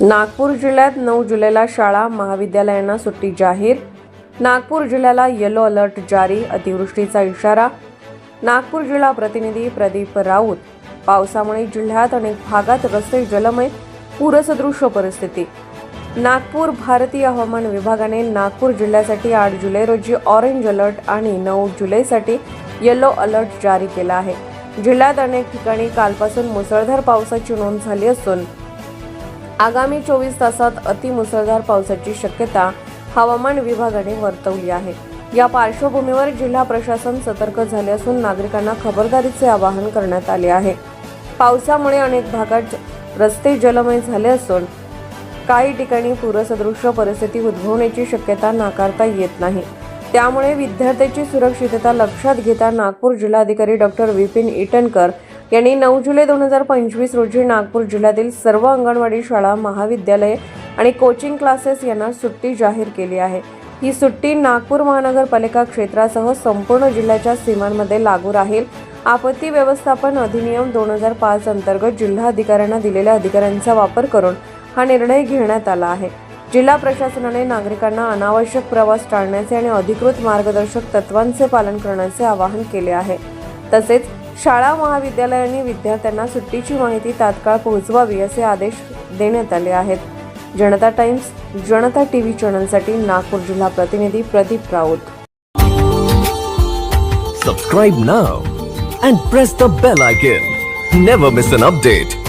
नागपूर जिल्ह्यात नऊ जुलैला शाळा महाविद्यालयांना सुट्टी जाहीर. नागपूर जिल्ह्याला येलो अलर्ट जारी अतिवृष्टीचा इशारा. नागपूर जिल्हा प्रतिनिधी प्रदीप राऊत. पावसामुळे जिल्ह्यात अनेक भागात रस्ते जलमय पूरसदृश्य परिस्थिती. नागपूर भारतीय हवामान विभागाने नागपूर जिल्ह्यासाठी आठ जुलै रोजी ऑरेंज अलर्ट आणि नऊ जुलैसाठी येलो अलर्ट जारी केला आहे. जिल्ह्यात अनेक ठिकाणी कालपासून मुसळधार पावसाची नोंद झाली असून आगामी चोवीस तासात अतिमुसळधार पावसाची शक्यता हवामान विभागाने वर्तवली आहे. या पार्श्वभूमीवर जिल्हा प्रशासन सतर्क झाले असून नागरिकांना खबरदारीचे आवाहन करण्यात आले आहे. पावसामुळे अनेक भागात रस्ते जलमय झाले असून काही ठिकाणी पूरसदृश्य परिस्थिती उद्भवण्याची शक्यता नाकारता येत नाही. त्यामुळे विद्यार्थ्याची सुरक्षितता लक्षात घेता नागपूर जिल्हाधिकारी डॉक्टर विपिन इटनकर यांनी नऊ जुलै दोन हजार पंचवीस रोजी नागपूर जिल्ह्यातील सर्व अंगणवाडी शाळा महाविद्यालये आणि कोचिंग क्लासेस यांना सुट्टी जाहीर केली आहे. ही सुट्टी नागपूर महानगरपालिका क्षेत्रासह संपूर्ण जिल्ह्याच्या सीमांमध्ये लागू राहील. आपत्ती व्यवस्थापन अधिनियम दोन हजार पाच अंतर्गत जिल्हाधिकाऱ्यांना दिलेल्या अधिकाऱ्यांचा वापर करून हा निर्णय घेण्यात आला आहे. जिल्हा प्रशासनाने नागरिकांना अनावश्यक प्रवास टाळण्याचे आणि अधिकृत मार्गदर्शक तत्वांचे पालन करण्याचे आवाहन केले आहे. तसेच शाळा महाविद्यालयांनी विद्यार्थ्यांना सुट्टीची माहिती तात्काळ पोहोचवावी असे आदेश देण्यात आले आहेत. Janata times Janata T V चॅनलसाठी Nagpur जिल्हा प्रतिनिधी Pradeep Raut. Subscribe now and press the bell icon never miss an update